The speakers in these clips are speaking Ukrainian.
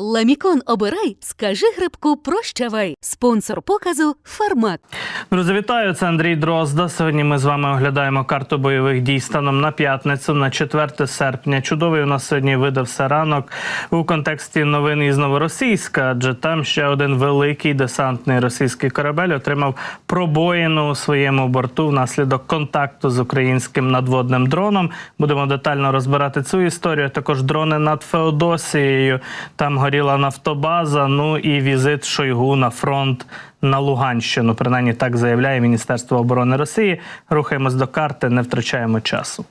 Ламікон обирай, скажи грибку прощавай. Спонсор показу Фармак. Друзі, вітаю! Це Андрій Дрозда. Сьогодні ми з вами оглядаємо карту бойових дій станом на п'ятницю, на 4 серпня. Чудовий у нас сьогодні видався ранок у контексті новин із Новоросійська, адже там ще один великий десантний російський корабель отримав пробоїну у своєму борту внаслідок контакту з українським надводним дроном. Будемо детально розбирати цю історію. Також дрони над Феодосією. Там горіла нафтобаза. Ну і візит Шойгу на фронт на Луганщину. Принаймні так заявляє Міністерство оборони Росії. Рухаємось до карти, не втрачаємо часу.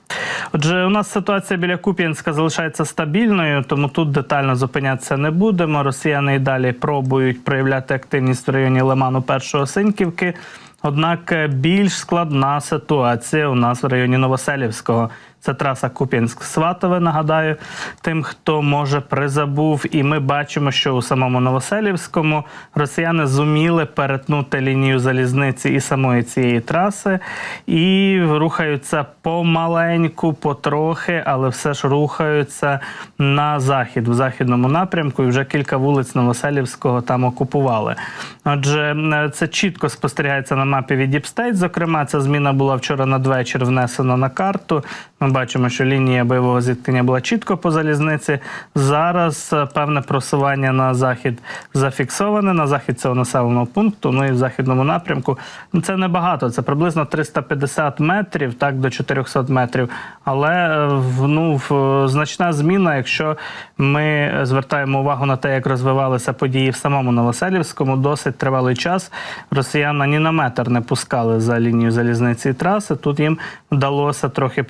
Отже, у нас ситуація біля Куп'янська залишається стабільною, тому тут детально зупинятися не будемо. Росіяни і далі пробують проявляти активність в районі Лиману Першого Синьківки. Однак е, більш складна ситуація у нас в районі Новоселівського. Це траса Куп'янськ-Сватове. Нагадаю, тим, хто може призабув. І ми бачимо, що у самому Новоселівському росіяни зуміли перетнути лінію залізниці і самої цієї траси, і рухаються помаленьку, потрохи, але все ж рухаються на захід, в західному напрямку. І вже кілька вулиць Новоселівського там окупували. Отже, це чітко спостерігається на мапі від State. Зокрема, ця зміна була вчора надвечір внесена на карту. Ми бачимо, що лінія бойового зіткнення була чітко по залізниці. Зараз е, певне просування на захід зафіксоване, на захід цього населеного пункту. Ну і в західному напрямку. Ну, Це небагато, це приблизно 350 метрів, так до 400 метрів. Але е, ну, значна зміна, якщо ми звертаємо увагу на те, як розвивалися події в самому Новоселівському, досить тривалий час росіяни ні на метр не пускали за лінію залізниці і траси. Тут їм вдалося трохи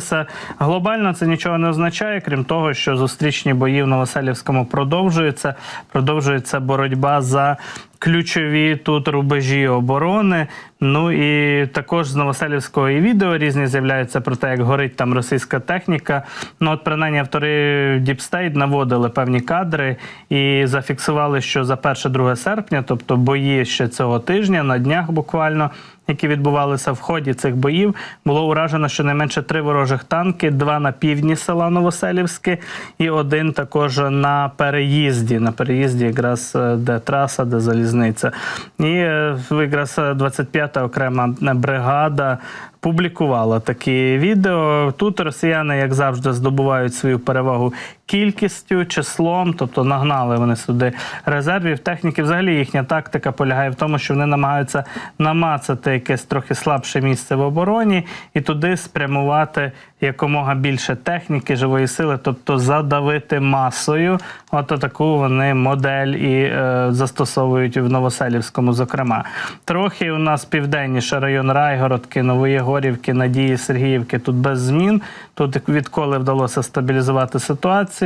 прорватися. Глобально це нічого не означає, крім того, що зустрічні бої в Новоселівському продовжуються. Продовжується боротьба за. Ключові тут рубежі оборони. Ну і також з Новоселівського і відео різні з'являються про те, як горить там російська техніка. Ну от принаймні автори State наводили певні кадри і зафіксували, що за 1-2 серпня, тобто бої ще цього тижня, на днях буквально. Які відбувалися в ході цих боїв, було уражено щонайменше три ворожих танки: два на півдні села Новоселівське і один також на переїзді. На переїзді, якраз е, де траса, де залізниця. І е, якраз е, 25-та окрема бригада публікувала такі відео. Тут росіяни, як завжди, здобувають свою перевагу кількістю, числом, тобто нагнали вони сюди резервів. Техніки, взагалі їхня тактика полягає в тому, що вони намагаються намацати якесь трохи слабше місце в обороні і туди спрямувати якомога більше техніки, живої сили, тобто задавити масою. От таку вони модель і е, застосовують в Новоселівському, зокрема. Трохи у нас південніше район Райгородки, Нової Горівки, Надії Сергіївки тут без змін. Тут відколи вдалося стабілізувати ситуацію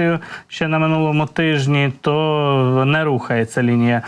ще на минулому тижні, то не рухається лінія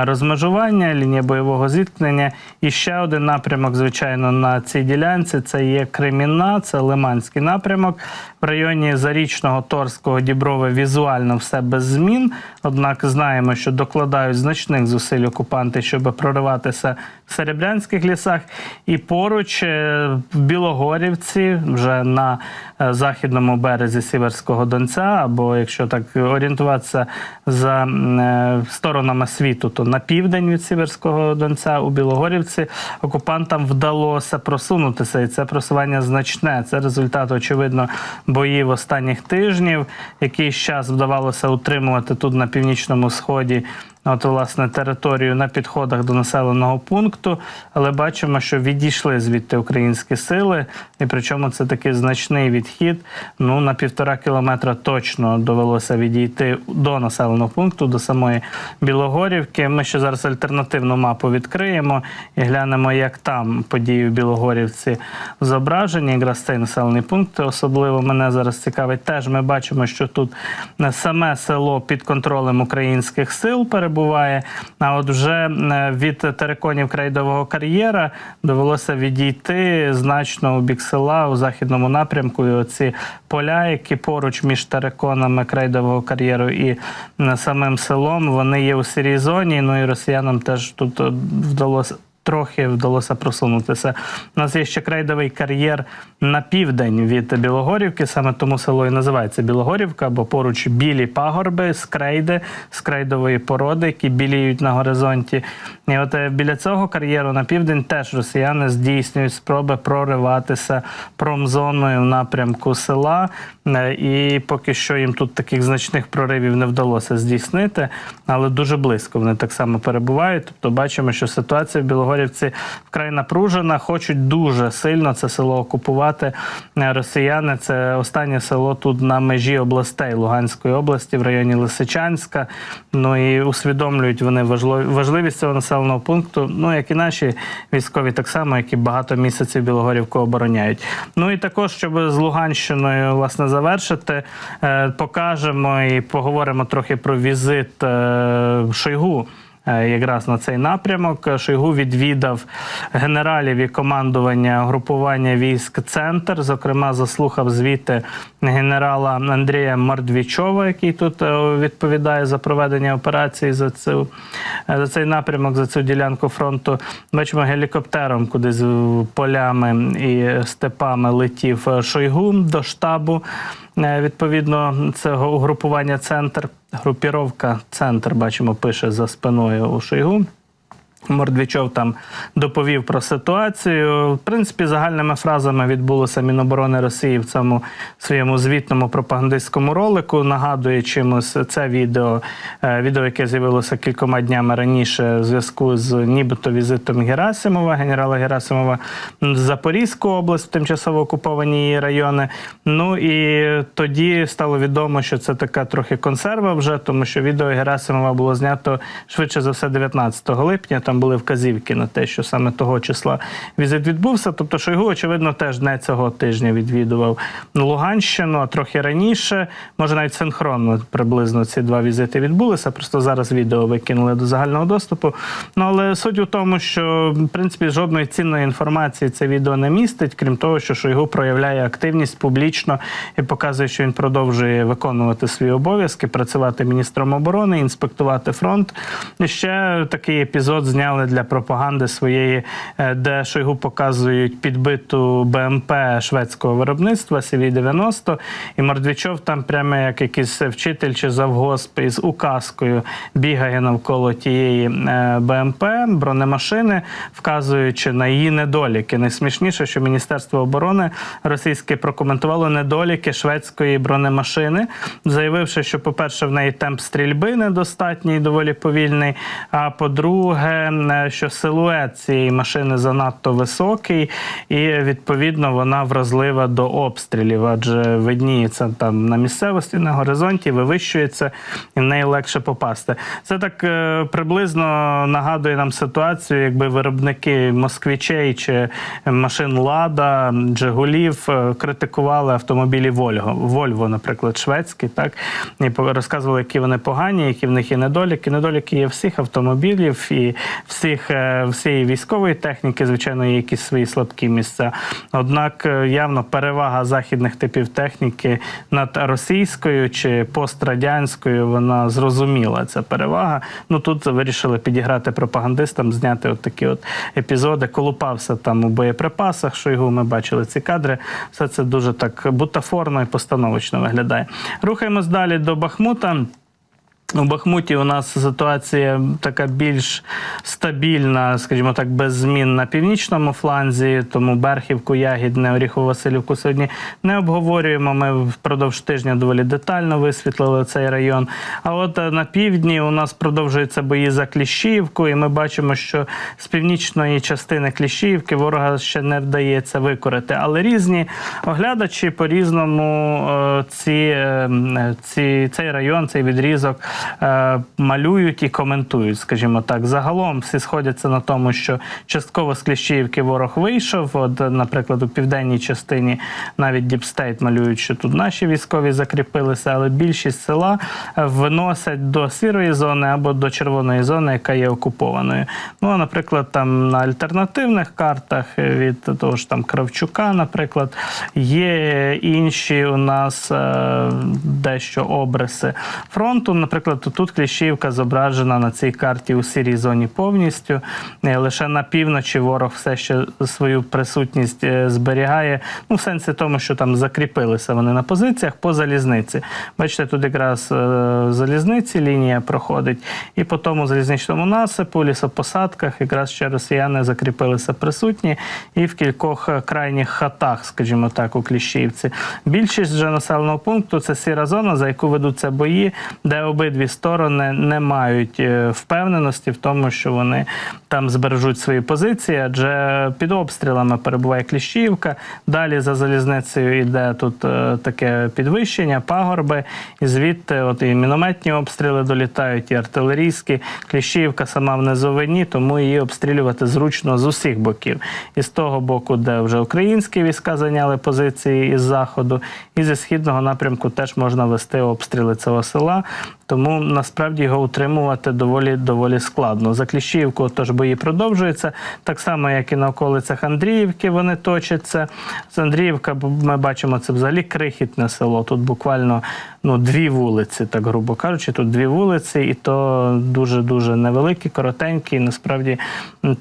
розмежування, лінія бойового зіткнення. І ще один напрямок, звичайно, на цій ділянці це є Кремінна, це Лиманський напрямок. В районі Зарічного, Торського, Діброве візуально все без змін. Однак знаємо, що докладають значних зусиль окупанти, щоб прориватися в Серебрянських лісах. І поруч е, в Білогорівці, вже на е, західному березі Сіверського Донця, або якщо так орієнтуватися за е, сторонами світу, то на південь від Сіверського Донця у Білогорівці окупантам вдалося просунутися, і це просування значне. Це результат, очевидно, боїв останніх тижнів. Якийсь час вдавалося утримувати тут на північному сході. От, власне, територію на підходах до населеного пункту, але бачимо, що відійшли звідти українські сили, і причому це такий значний відхід. Ну на півтора кілометра точно довелося відійти до населеного пункту, до самої Білогорівки. Ми ще зараз альтернативну мапу відкриємо і глянемо, як там події в Білогорівці зображені. Якраз цей населений пункт особливо мене зараз цікавить. Теж ми бачимо, що тут саме село під контролем українських сил перебуває. А от вже е, від териконів крейдового кар'єра довелося відійти значно у бік села у західному напрямку. І оці поля, які поруч між териконами крейдового кар'єру і е, самим селом, вони є у сірій зоні. Ну і росіянам теж тут е, вдалося трохи вдалося просунутися. У нас є ще крейдовий кар'єр на південь від Білогорівки, саме тому село і називається Білогорівка, бо поруч білі пагорби з крейди, з крейдової породи, які біліють на горизонті. І от е, біля цього кар'єру на південь теж росіяни здійснюють спроби прориватися промзоною в напрямку села. Е, І поки що їм тут таких значних проривів не вдалося здійснити, але дуже близько вони так само перебувають. Тобто бачимо, що ситуація в Білогорівці вкрай напружена, хочуть дуже сильно це село окупувати. Е, Росіяни це останнє село тут на межі областей Луганської області, в районі Лисичанська. Ну і усвідомлюють вони важливість цього населеного пункту. Ну як і наші військові, так само, які багато місяців Білогорівку обороняють. Ну і також, щоб з Луганщиною власне завершити, е, покажемо і поговоримо трохи про візит е, Шойгу. Е, Якраз на цей напрямок Шойгу відвідав генералів і командування групування військ Центр. Зокрема, заслухав звіти генерала Андрія Мордвічова, який тут е, відповідає за проведення операції за цю е, за цей напрямок, за цю ділянку фронту. Бачимо гелікоптером, куди з полями і степами летів Шойгу до штабу. Е, Відповідно, цього угрупування центр, групіровка центр, бачимо, пише за спиною у Шойгу. Мордвічов там доповів про ситуацію. В принципі, загальними фразами відбулося Міноборони Росії в цьому своєму звітному пропагандистському ролику. Нагадує чимось це відео, е, відео, яке з'явилося кількома днями раніше в зв'язку з нібито візитом Герасимова, генерала Герасимова в Запорізьку область, в тимчасово окуповані її райони. Ну і тоді стало відомо, що це така трохи консерва вже, тому що відео Герасимова було знято швидше за все 19 липня. Там були вказівки на те, що саме того числа візит відбувся. Тобто Шойгу, очевидно, теж не цього тижня відвідував Луганщину, а трохи раніше, може навіть синхронно приблизно ці два візити відбулися. Просто зараз відео викинули до загального доступу. Ну але суть у тому, що в принципі жодної цінної інформації це відео не містить, крім того, що Шойгу проявляє активність публічно і показує, що він продовжує виконувати свої обов'язки, працювати міністром оборони, інспектувати фронт. І ще такий епізод зняли для пропаганди своєї, е, де Шойгу показують підбиту БМП шведського виробництва CV-90, і Мордвічов там прямо як якийсь вчитель чи завгосп із указкою бігає навколо тієї е, БМП, бронемашини, вказуючи на її недоліки. Найсмішніше, що Міністерство оборони російське прокоментувало недоліки шведської бронемашини, заявивши, що, по-перше, в неї темп стрільби недостатній, доволі повільний. А по-друге, що силует цієї машини занадто високий, і відповідно вона вразлива до обстрілів, адже видніється там на місцевості, на горизонті, вивищується, і в неї легше попасти. Це так е, приблизно нагадує нам ситуацію, якби виробники москвічей чи машин Лада, Джигулів е, критикували автомобілі Вольго. Вольво, наприклад, шведські, так і розказували, які вони погані, які в них є недоліки. Недоліки є всіх автомобілів і всіх е, всієї військової техніки, звичайно, є якісь свої слабкі місця. Однак е, явно перевага західних типів техніки над російською чи пострадянською, вона зрозуміла ця перевага. Ну тут вирішили підіграти пропагандистам, зняти от такі от епізоди. Колупався там у боєприпасах. Шойгу ми бачили ці кадри. Все це дуже так бутафорно і постановочно виглядає. Рухаємось далі до Бахмута. У Бахмуті у нас ситуація така більш стабільна, скажімо так, без змін на північному фланзі. Тому Берхівку, Ягідне, Оріхову Василівку сьогодні не обговорюємо. Ми впродовж тижня доволі детально висвітлили цей район. А от е, на півдні у нас продовжуються бої за Кліщіївку, і ми бачимо, що з північної частини Кліщіївки ворога ще не вдається викорити. Але різні оглядачі по-різному е, ці, е, ці, цей район, цей відрізок малюють і коментують, скажімо так. Загалом всі сходяться на тому, що частково з Кліщіївки ворог вийшов. От, е, наприклад, у південній частині навіть Діпстейт малюють, що тут наші військові закріпилися, але більшість села е, виносять до сірої зони або до червоної зони, яка є окупованою. Ну, наприклад, там на альтернативних картах е, від того ж там Кравчука, наприклад, є інші у нас е, дещо обриси фронту. Наприклад, наприклад, тут Кліщівка зображена на цій карті у сірій зоні повністю. Е, Лише на півночі ворог все ще свою присутність е, зберігає. Ну, в сенсі тому, що там закріпилися вони на позиціях по залізниці. Бачите, тут якраз е, залізниці лінія проходить, і по тому залізничному насипу, лісопосадках, якраз ще росіяни закріпилися присутні, і в кількох крайніх хатах, скажімо так, у Кліщівці. Більшість вже населеного пункту це сіра зона, за яку ведуться бої, де обидві сторони не мають е, впевненості в тому, що вони там збережуть свої позиції, адже під обстрілами перебуває Кліщівка. Далі за залізницею йде тут е, таке підвищення, пагорби, і звідти от і мінометні обстріли долітають, і артилерійські. Кліщівка сама в низовині, тому її обстрілювати зручно з усіх боків. І з того боку, де вже українські війська зайняли позиції із заходу, і зі східного напрямку теж можна вести обстріли цього села. Тому насправді його утримувати доволі доволі складно. За Кліщівку тож бої продовжуються, так само як і на околицях Андріївки. Вони точаться. З Андріївка ми бачимо це взагалі крихітне село. Тут буквально ну дві вулиці, так грубо кажучи. Тут дві вулиці, і то дуже дуже невеликі, коротенькі. І насправді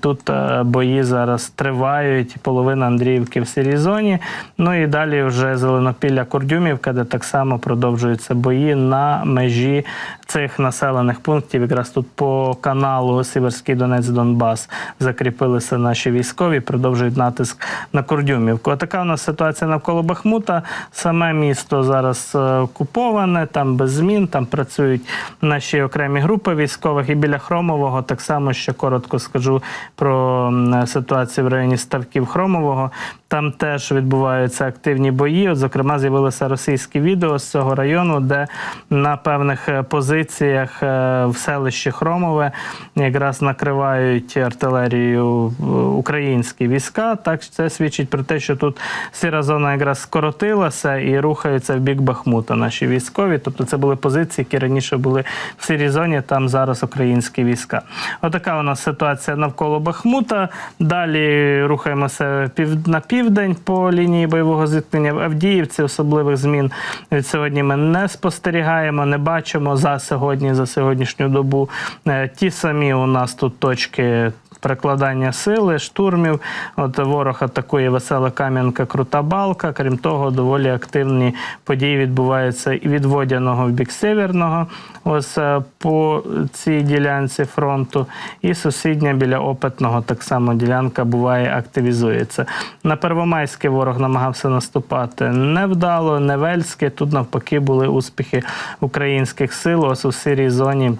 тут е, бої зараз тривають. Половина Андріївки в сірій зоні. Ну і далі вже Зеленопілля Курдюмівка, де так само продовжуються бої на межі цих населених пунктів. Якраз тут по каналу Сіверський Донець Донбас закріпилися наші військові, продовжують натиск на Курдюмівку. А така у нас ситуація навколо Бахмута. Саме місто зараз е, окуповане, там без змін, там працюють наші окремі групи військових. І біля Хромового так само ще коротко скажу про ситуацію в районі ставків Хромового. Там теж відбуваються активні бої. От, зокрема, з'явилося російське відео з цього району, де на певних е, позиціях е, в селищі Хромове якраз накривають артилерію е, українські війська. Так це свідчить про те, що тут сіра зона якраз скоротилася і рухаються в бік Бахмута наші військові. Тобто це були позиції, які раніше були в сірій зоні. Там зараз українські війська. Отака у нас ситуація навколо Бахмута. Далі рухаємося на південь по лінії бойового зіткнення в Авдіївці. Особливих змін від сьогодні ми не спостерігаємо, не бачимо за сьогодні, за сьогоднішню добу. Е, Ті самі у нас тут точки. Прикладання сили, штурмів. От ворог атакує весела Кам'янка, Крута Балка. Крім того, доволі активні події відбуваються і від Водяного в бік Северного, ось е, по цій ділянці фронту, і сусідня біля Опитного так само ділянка буває активізується. На Первомайське ворог намагався наступати невдало, невельське. Тут навпаки були успіхи українських сил. Ось у сирій зоні.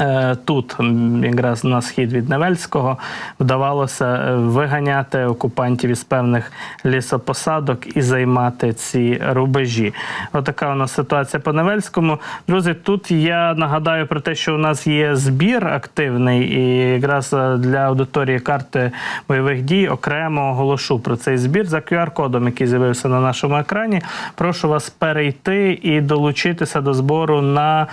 Е, Тут, якраз на схід від Невельського, вдавалося е, виганяти окупантів із певних лісопосадок і займати ці рубежі. Отака у нас ситуація по Невельському. Друзі, тут я нагадаю про те, що у нас є збір активний, і якраз е, для аудиторії карти бойових дій окремо оголошу про цей збір за QR-кодом, який з'явився на нашому екрані. Прошу вас перейти і долучитися до збору на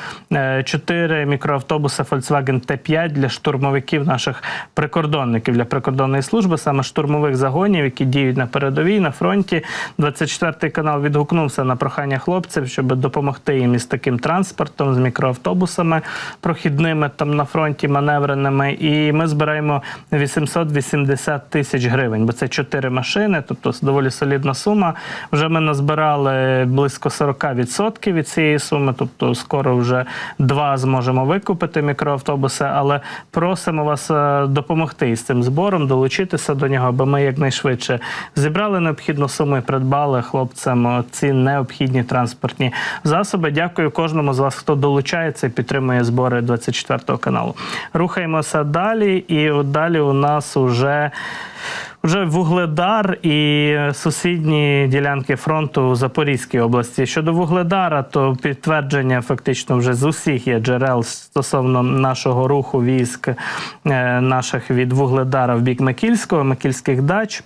4 мікроавтобуси Volkswagen T5 для штурмовиків наших прикордонників для прикордонної служби, саме штурмових загонів, які діють на передовій на фронті. 24 канал відгукнувся на прохання хлопців, щоб допомогти їм із таким транспортом, з мікроавтобусами прохідними там на фронті маневреними. І ми збираємо 880 тисяч гривень, бо це 4 машини, тобто доволі солідна сума. Вже ми назбирали близько 40% від цієї суми, тобто скоро вже два зможемо викупити мікроавтобуси, але просимо вас е, допомогти із цим збором, долучитися до нього, аби ми якнайшвидше зібрали необхідну суму і придбали хлопцям ці необхідні транспортні засоби. Дякую кожному з вас, хто долучається і підтримує збори 24 каналу. Рухаємося далі, і далі у нас уже. Вже Вугледар і сусідні ділянки фронту у Запорізькій області. Щодо Вугледара, то підтвердження фактично вже з усіх є джерел стосовно нашого руху військ е, наших від Вугледара в бік Микільського, Микільських дач.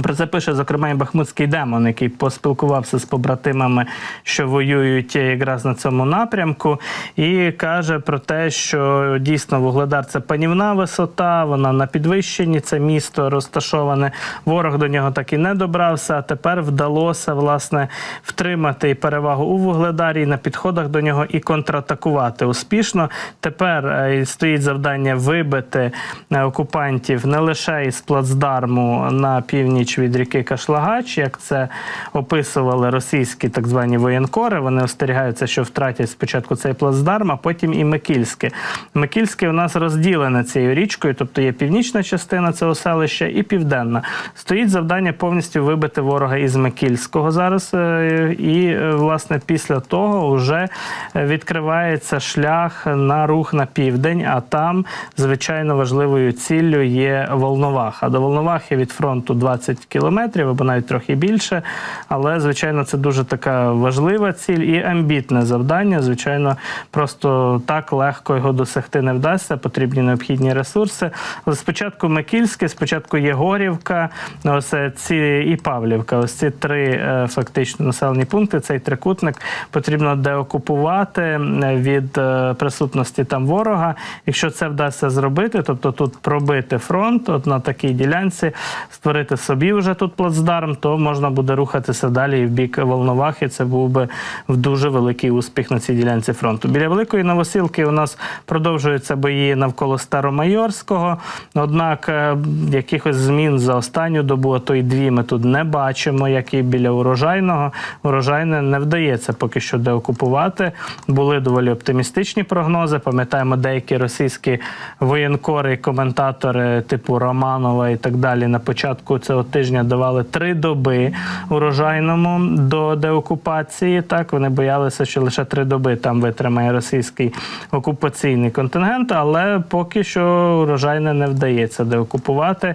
Про це пише зокрема і Бахмутський демон, який поспілкувався з побратимами, що воюють якраз на цьому напрямку, і каже про те, що дійсно Вугледар це панівна висота, вона на підвищенні, це місто розташоване. Ворог до нього так і не добрався. А тепер вдалося власне втримати перевагу у Вугледарі на підходах до нього і контратакувати успішно. Тепер е, стоїть завдання вибити е, окупантів не лише із плацдарму на північ від ріки Кашлагач, як це описували російські так звані воєнкори. Вони остерігаються, що втратять спочатку цей плацдарм, а потім і Микільське. Микільське у нас розділене цією річкою, тобто є північна частина цього селища і південна. Стоїть завдання повністю вибити ворога із Микільського зараз. е, І е, власне після того вже відкривається шлях на рух на південь. А там звичайно важливою ціллю є Волноваха. До Волновахи від фронту 20 кілометрів або навіть трохи більше. Але звичайно, це дуже така важлива ціль і амбітне завдання. Звичайно, просто так легко його досягти не вдасться. Потрібні необхідні ресурси. Але спочатку Микільське, спочатку Єгорівка, ось ці і Павлівка. Ось ці три е, фактично населені пункти. Цей трикутник потрібно деокупувати е, від е, присутності там ворога. Якщо це вдасться зробити, тобто тут пробити фронт, от на такій ділянці, створити собі вже тут плацдарм, то можна буде рухатися далі в бік Волновахи. Це був би дуже великий успіх на цій ділянці фронту. Біля великої новосілки у нас продовжуються бої навколо Старомайорського. Однак е, якихось змін за останню добу, а то й дві ми тут не бачимо, як і біля урожайного. Урожайне не вдається поки що деокупувати. Були доволі оптимістичні прогнози. Пам'ятаємо, деякі російські воєнкори, і коментатори типу Романова і так далі на початку цього тижня давали три доби урожайному до деокупації. Так вони боялися, що лише три доби там витримає російський окупаційний контингент, але поки що урожайне не вдається деокупувати.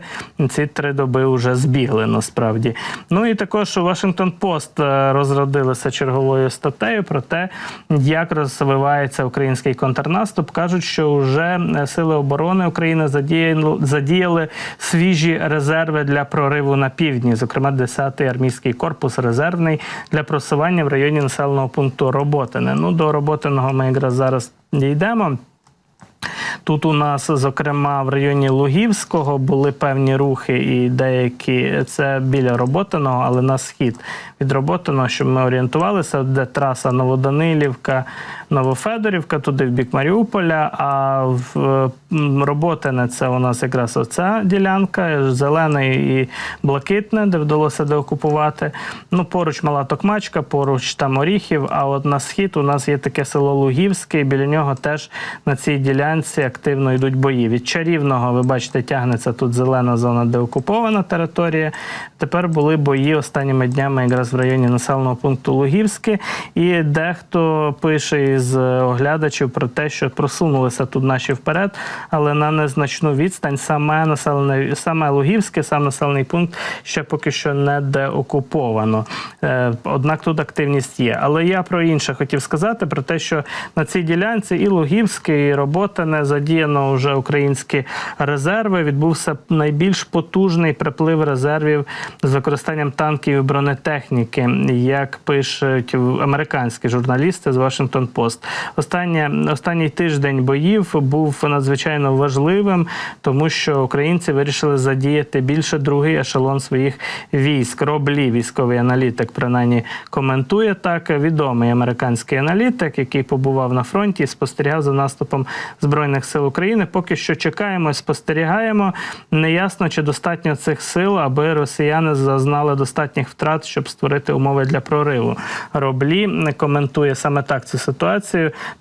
Ці три доби вже збігли насправді. Ну і також Вашингтон Пост розродилися черговою статтею про те, як розвивається український контрнаступ. кажуть, що вже е, сили оборони України задіяли свіжі резерви для прориву на півдні, зокрема 10-й армійський корпус резервний для просування в районі населеного пункту Роботине. Ну до Роботиного ми якраз зараз дійдемо. Тут у нас, зокрема, в районі Лугівського були певні рухи, і деякі це біля Роботиного, але на схід від Роботиного, щоб ми орієнтувалися, де траса Новоданилівка, Новофедорівка, туди в бік Маріуполя. А в Роботине це у нас якраз оця ділянка, зелене і блакитне, де вдалося деокупувати. Ну, поруч Мала Токмачка, поруч там Оріхів. А от на схід у нас є таке село Лугівське, і біля нього теж на цій ділянці активно йдуть бої. Від чарівного, ви бачите, тягнеться тут зелена зона, де окупована територія. Тепер були бої останніми днями якраз в районі населеного пункту Лугівське. І дехто пише із оглядачів про те, що просунулися тут наші вперед, але на незначну відстань саме населене, саме Лугівське, сам населений пункт ще поки що не деокуповано. Е, Однак тут активність є. Але я про інше хотів сказати: про те, що на цій ділянці і Лугівське, і Роботине задіяно вже українські резерви. Відбувся найбільш потужний приплив резервів з використанням танків і бронетехніки, як пишуть американські журналісти з Washington Post. Останнє, останній тиждень боїв був надзвичайно важливим, тому що українці вирішили задіяти більше другий ешелон своїх військ. Роблі, військовий аналітик, принаймні коментує так. Відомий американський аналітик, який побував на фронті спостерігав за наступом збройних сил України. Поки що чекаємо, спостерігаємо. Неясно, чи достатньо цих сил, аби росіяни зазнали достатніх втрат, щоб створити умови для прориву. Роблі коментує саме так цю ситуацію.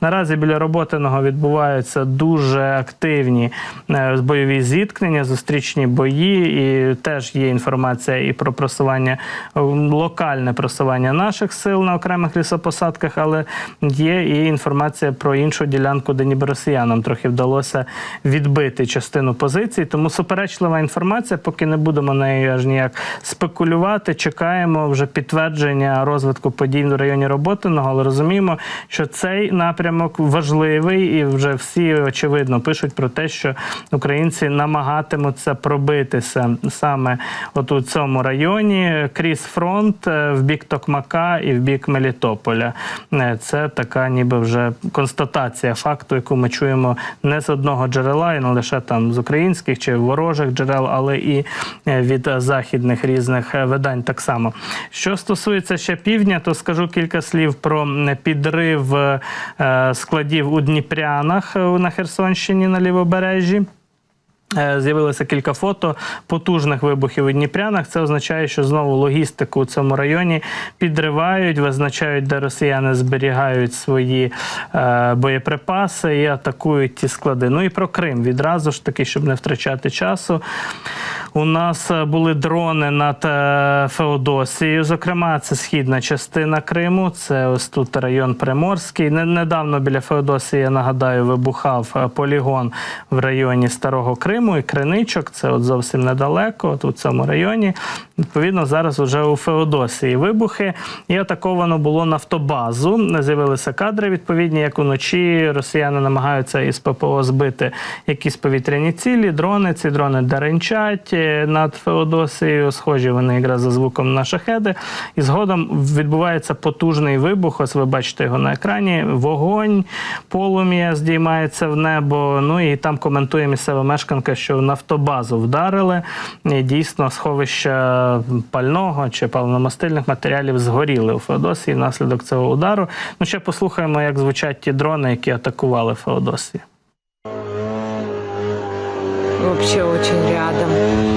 Наразі біля роботиного відбуваються дуже активні е, бойові зіткнення, зустрічні бої, і теж є інформація і про просування е, локальне просування наших сил на окремих лісопосадках, але є і інформація про іншу ділянку, де ніби росіянам трохи вдалося відбити частину позицій. Тому суперечлива інформація, поки не будемо нею аж ніяк спекулювати. Чекаємо вже підтвердження розвитку подій в районі Роботиного, але розуміємо, що це цей напрямок важливий, і вже всі очевидно пишуть про те, що українці намагатимуться пробитися саме от у цьому районі крізь фронт е, в бік Токмака і в бік Мелітополя. Е, Це така, ніби вже констатація факту, яку ми чуємо не з одного джерела, і не лише там з українських чи ворожих джерел, але і е, від західних різних видань так само. Що стосується ще півдня, то скажу кілька слів про підрив складів у Дніпрянах е, на Херсонщині на лівобережжі. Е, З'явилося кілька фото потужних вибухів у Дніпрянах. Це означає, що знову логістику у цьому районі підривають, визначають, де росіяни зберігають свої е, боєприпаси і атакують ті склади. Ну і про Крим відразу ж таки, щоб не втрачати часу. У нас е, були дрони над е, Феодосією. Зокрема, це східна частина Криму. Це ось тут район Приморський. Недавно біля Феодосії, я нагадаю, вибухав е, полігон в районі Старого Криму і Криничок. Це от зовсім недалеко, от у цьому районі. Відповідно, зараз вже у Феодосії вибухи. І атаковано було нафтобазу. З'явилися кадри відповідні, як уночі росіяни намагаються із ППО збити якісь повітряні цілі, дрони. Ці дрони деренчать над Феодосією. Схожі вони якраз за звуком на шахеди. І згодом відбувається потужний вибух. Ось ви бачите його на екрані. Вогонь, полум'я здіймається в небо. Ну і там коментує місцева мешканка, що нафтобазу вдарили. І дійсно сховища пального чи паливно-мастильних матеріалів згоріли у Феодосії внаслідок цього удару. Ну ще послухаємо, як звучать ті дрони, які атакували Феодосію. Вообще очень рядом.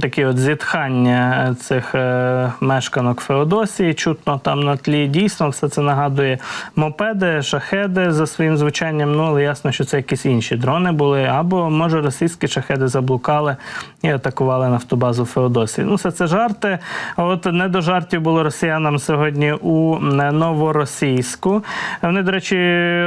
Такі от зітхання цих е, мешканок Феодосії чутно там на тлі. Дійсно, все це нагадує мопеди, шахеди за своїм звучанням. Ну але ясно, що це якісь інші дрони були. Або може російські шахеди заблукали і атакували нафтобазу Феодосії. Ну, все це жарти. От не до жартів було росіянам сьогодні у е, новоросійську. Вони, до речі,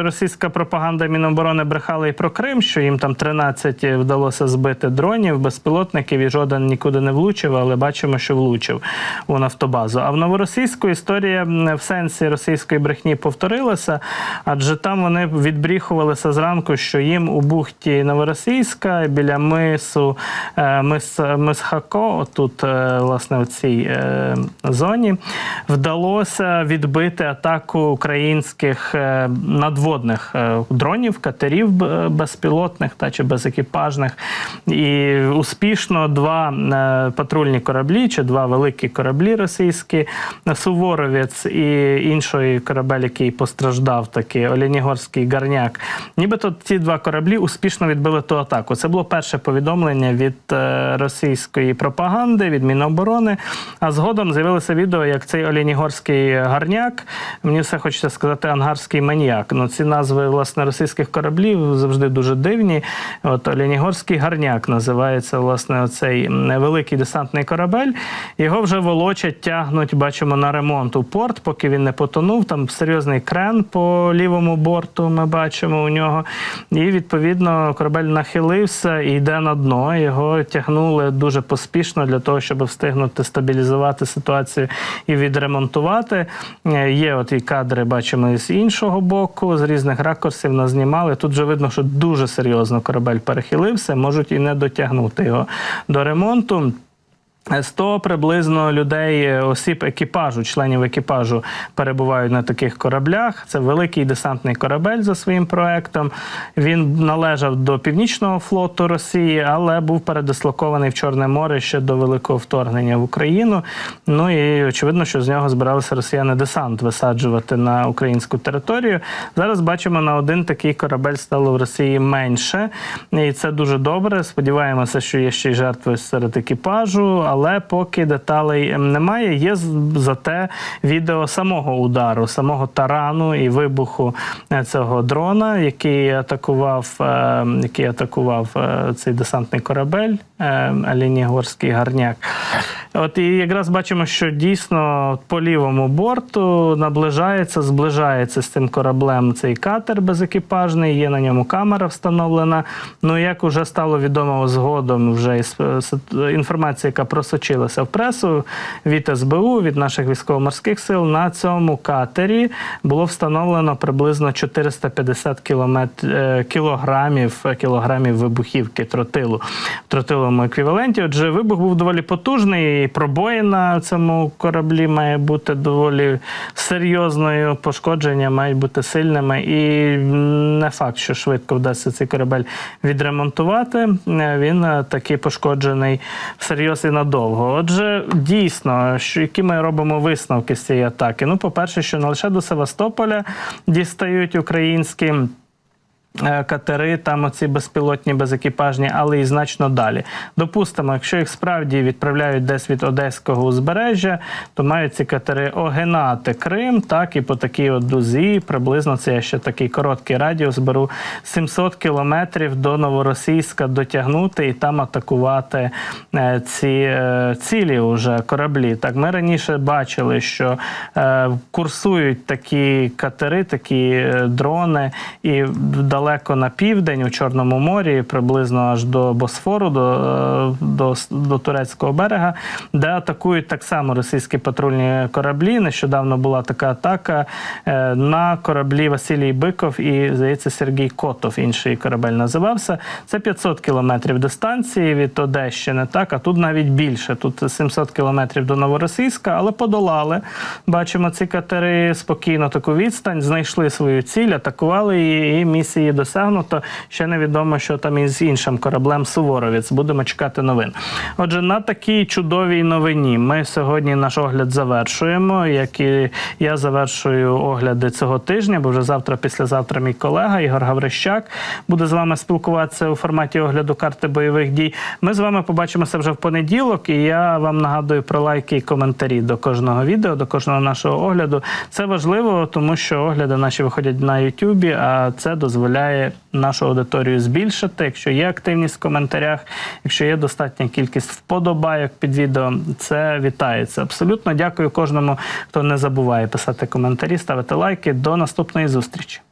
російська пропаганда Міноборони брехала і про Крим, що їм там 13 вдалося збити дронів, безпілотників, і жоден нікуди не влучив, але бачимо, що влучив у нафтобазу. А в новоросійську історія в сенсі російської брехні повторилася, адже там вони відбріхувалися зранку, що їм у бухті Новоросійська біля мису е, мис, мис Хако, тут е, власне в цій е, зоні, вдалося відбити атаку українських надводних дронів, катерів безпілотних та чи безекіпажних. І успішно два патрульні кораблі чи два великі кораблі російські Суворовець і інший корабель, який постраждав, такий Олінігорський гарняк. Нібито ці два кораблі успішно відбили ту атаку. Це було перше повідомлення від е, російської пропаганди, від Міноборони. А згодом з'явилося відео, як цей Олінігорський гарняк. Мені все хочеться сказати ангарський маніяк. Ну ці назви власне російських кораблів завжди дуже дивні. От Олінігорський гарняк називається власне оцей м, великий десантний корабель. Його вже волочать, тягнуть, бачимо, на ремонт у порт, поки він не потонув. Там серйозний крен по лівому борту. Ми бачимо у нього. І відповідно корабель нахилився і йде на дно. Його тягнули дуже поспішно для того, щоб встигнути стабілізувати ситуацію і відремонтувати. Е, Є от і кадри, бачимо з іншого боку, з різних ракурсів нас знімали. Тут вже видно, що дуже серйозно корабель перехилився, можуть і не дотягнути його до ремонту. Compton 100 приблизно людей, е, осіб екіпажу, членів екіпажу перебувають на таких кораблях. Це великий десантний корабель за своїм проектом. Він належав до північного флоту Росії, але був передислокований в Чорне море ще до великого вторгнення в Україну. Ну і очевидно, що з нього збиралися росіяни десант висаджувати на українську територію. Зараз бачимо на один такий корабель стало в Росії менше, і це дуже добре. Сподіваємося, що є ще й жертви серед екіпажу, але поки деталей ем, немає. Є зате відео самого удару, самого тарану і вибуху е, цього дрона, який атакував, е, який атакував е, цей десантний корабель Алінігорський гарняк. От і якраз бачимо, що дійсно по лівому борту наближається, зближається з цим кораблем цей катер безекіпажний, є на ньому камера встановлена. Ну, як вже стало відомо згодом, вже інформація, яка просочилася в пресу від СБУ, від наших військово-морських сил, на цьому катері було встановлено приблизно 450 кіломет... е, кілограмів, кілограмів вибухівки тротилу в тротиловому еквіваленті. Отже, вибух був доволі потужний, і пробої на цьому кораблі має бути доволі серйозною, пошкодження мають бути сильними. І не факт, що швидко вдасться цей корабель відремонтувати. Е, Він е, такий пошкоджений всерйоз і надовго. Отже, дійсно, що які ми робимо висновки з цієї атаки? Ну, по-перше, що не лише до Севастополя дістають українські. Е, Катери, там оці безпілотні, безекіпажні, але і значно далі. Допустимо, якщо їх справді відправляють десь від одеського узбережжя, то мають ці катери огинати Крим, так і по такій от дузі, приблизно це я ще такий короткий радіус беру 700 кілометрів до Новоросійська дотягнути і там атакувати е, ці е, цілі уже кораблі. Так, ми раніше бачили, що курсують такі катери, такі дрони, і далеко на південь у Чорному морі, приблизно аж до Босфору, до, е, до, до турецького берега, де атакують так само російські патрульні кораблі. Нещодавно була така атака е, на кораблі Василій Биков і, здається, Сергій Котов, інший корабель називався. Це 500 кілометрів дистанції від Одещини, так, а тут навіть більше. Тут 700 кілометрів до Новоросійська, але подолали. Бачимо, ці катери спокійно таку відстань, знайшли свою ціль, атакували її, і місії досягнуто. Ще невідомо, що там із іншим кораблем Суворовець. Будемо чекати новин. Отже, на такій чудовій новині ми сьогодні наш огляд завершуємо. Як і я завершую огляди цього тижня, бо вже завтра, післязавтра, мій колега Ігор Гаврищак буде з вами спілкуватися у форматі огляду карти бойових дій. Ми з вами побачимося вже в понеділок, і я вам нагадую про лайки і коментарі до кожного відео, до кожного нашого огляду. Це важливо, тому що огляди наші виходять на Ютубі, а це дозволяє нашу аудиторію збільшити. Якщо є активність в коментарях, якщо є достатня кількість вподобайок під відео, це вітається. Абсолютно дякую кожному, хто не забуває писати коментарі, ставити лайки. До наступної зустрічі.